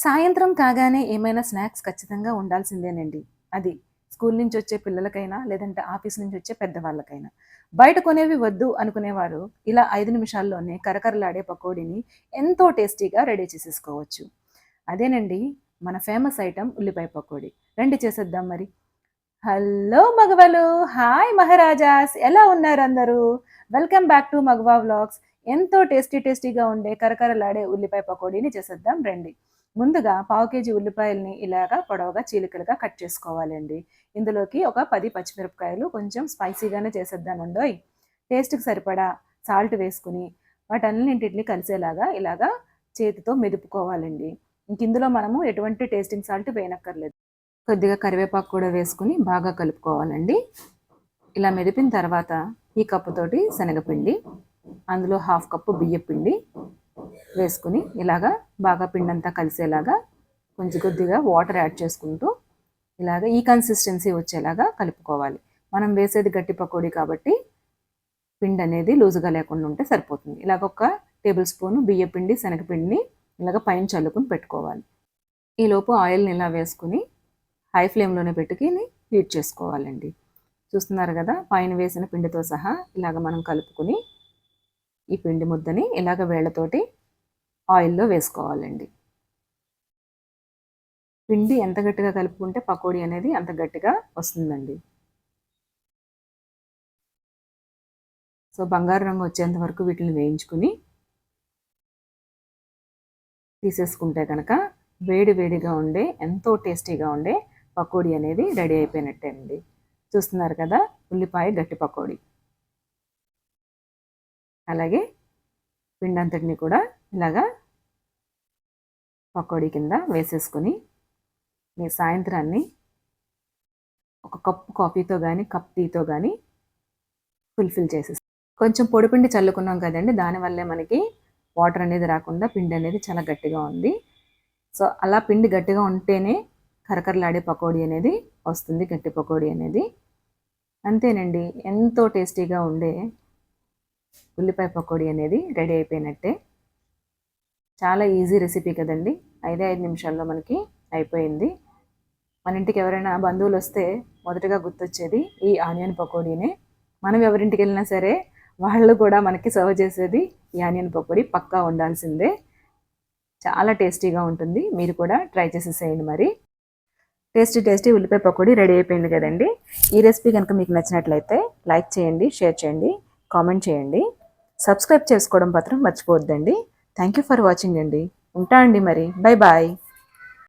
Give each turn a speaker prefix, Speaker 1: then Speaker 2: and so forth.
Speaker 1: సాయంత్రం కాగానే ఏమైనా స్నాక్స్ ఖచ్చితంగా ఉండాల్సిందేనండి. అది స్కూల్ నుంచి వచ్చే పిల్లలకైనా లేదంటే ఆఫీస్ నుంచి వచ్చే పెద్దవాళ్ళకైనా. బయట కొనేవి వద్దు అనుకునేవారు ఇలా ఐదు నిమిషాల్లోనే కరకరలాడే పకోడీని ఎంతో టేస్టీగా రెడీ చేసేసుకోవచ్చు. అదేనండి మన ఫేమస్ ఐటెం ఉల్లిపాయ పకోడీ. రండి చేసేద్దాం మరి. హలో మగవలు హాయ్ మహారాజాస్! ఎలా ఉన్నారు అందరూ? Welcome back to Magava vlogs. ఎంతో టేస్టీ టేస్టీగా ఉండే కరకరలాడే ఉల్లిపాయ పకోడీని చేసేద్దాం రండి. ముందుగా పావు కేజీ ఉల్లిపాయల్ని ఇలాగా పొడవుగా చీలికలుగా కట్ చేసుకోవాలండి. ఇందులోకి ఒక పది పచ్చిమిరపకాయలు కొంచెం స్పైసీగానే చేసేద్దామండోయ్. టేస్ట్కి సరిపడా సాల్ట్ వేసుకుని వాటన్నింటిని కలిసేలాగా ఇలాగా చేతితో మెదుపుకోవాలండి. ఇంక ఇందులో మనము ఎటువంటి టేస్టింగ్ సాల్ట్ వేయనక్కర్లేదు. కొద్దిగా కరివేపాకు కూడా వేసుకుని బాగా కలుపుకోవాలండి. ఇలా మెదిపిన తర్వాత ఈ కప్పుతోటి శనగపిండి అందులో హాఫ్ కప్పు బియ్య పిండి వేసుకుని ఇలాగా బాగా పిండంతా కలిసేలాగా కొంచెం కొద్దిగా వాటర్ యాడ్ చేసుకుంటూ ఇలాగ ఈ కన్సిస్టెన్సీ వచ్చేలాగా కలుపుకోవాలి. మనం వేసేది గట్టి పకోడీ కాబట్టి పిండి అనేది లూజుగా లేకుండా ఉంటే సరిపోతుంది. ఇలాగ ఒక టేబుల్ స్పూన్ బియ్య పిండి శనగపిండిని ఇలాగ పైన చల్లుకుని పెట్టుకోవాలి. ఈలోపు ఆయిల్ని ఇలా వేసుకుని హై ఫ్లేమ్లోనే పెట్టుకుని హీట్ చేసుకోవాలండి. చూస్తున్నారు కదా పైన వేసిన పిండితో సహా ఇలాగ మనం కలుపుకుని ఈ పిండి ముద్దని ఇలాగ వేళ్ళతోటి ఆయిల్లో వేసుకోవాలండి. పిండి ఎంత గట్టిగా కలుపుకుంటే పకోడీ అనేది అంత గట్టిగా వస్తుందండి. సో బంగారు రంగు వచ్చేంత వరకు వీటిని వేయించుకుని తీసేసుకుంటే కనుక వేడి వేడిగా ఉండే ఎంతో టేస్టీగా ఉండే పకోడీ అనేది రెడీ అయిపోయినట్టే అండి. చూస్తున్నారు కదా ఉల్లిపాయ గట్టి పకోడీ. అలాగే పిండంతటిని కూడా ఇలాగా పకోడీ కింద వేసేసుకొని మీ సాయంత్రాన్ని ఒక కప్పు కాఫీతో కానీ కప్ టీతో కానీ ఫుల్ఫిల్ చేసేస్తాం కొంచెం పొడిపిండి చల్లుకున్నాం కదండి దానివల్లే మనకి వాటర్ అనేది రాకుండా పిండి అనేది చాలా గట్టిగా ఉంది. సో అలా పిండి గట్టిగా ఉంటేనే కరకరలాడే పకోడీ అనేది వస్తుంది గట్టి పకోడీ అనేది. అంతేనండి ఎంతో టేస్టీగా ఉండే ఉల్లిపాయ పకోడీ అనేది రెడీ అయిపోయినట్టే. చాలా ఈజీ రెసిపీ కదండి. ఐదే ఐదు నిమిషాల్లో మనకి అయిపోయింది. మన ఇంటికి ఎవరైనా బంధువులు వస్తే మొదటగా గుర్తొచ్చేది ఈ ఆనియన్ పకోడీనే. మనం ఎవరింటికి వెళ్ళినా సరే వాళ్ళు కూడా మనకి సర్వ్ చేసేది ఈ ఆనియన్ పకోడీ పక్కా ఉండాల్సిందే. చాలా టేస్టీగా ఉంటుంది. మీరు కూడా ట్రై చేసేసేయండి మరి. టేస్టీ టేస్టీ ఉల్లిపాయ పకోడీ రెడీ అయిపోయింది కదండి. ఈ రెసిపీ కనుక మీకు నచ్చినట్లయితే లైక్ చేయండి షేర్ చేయండి కామెంట్ చేయండి. సబ్స్క్రైబ్ చేసుకోవడం మాత్రం మర్చిపోవద్దండి. థ్యాంక్ యూ ఫర్ వాచింగ్ అండి. ఉంటా అండి మరి. Bye bye.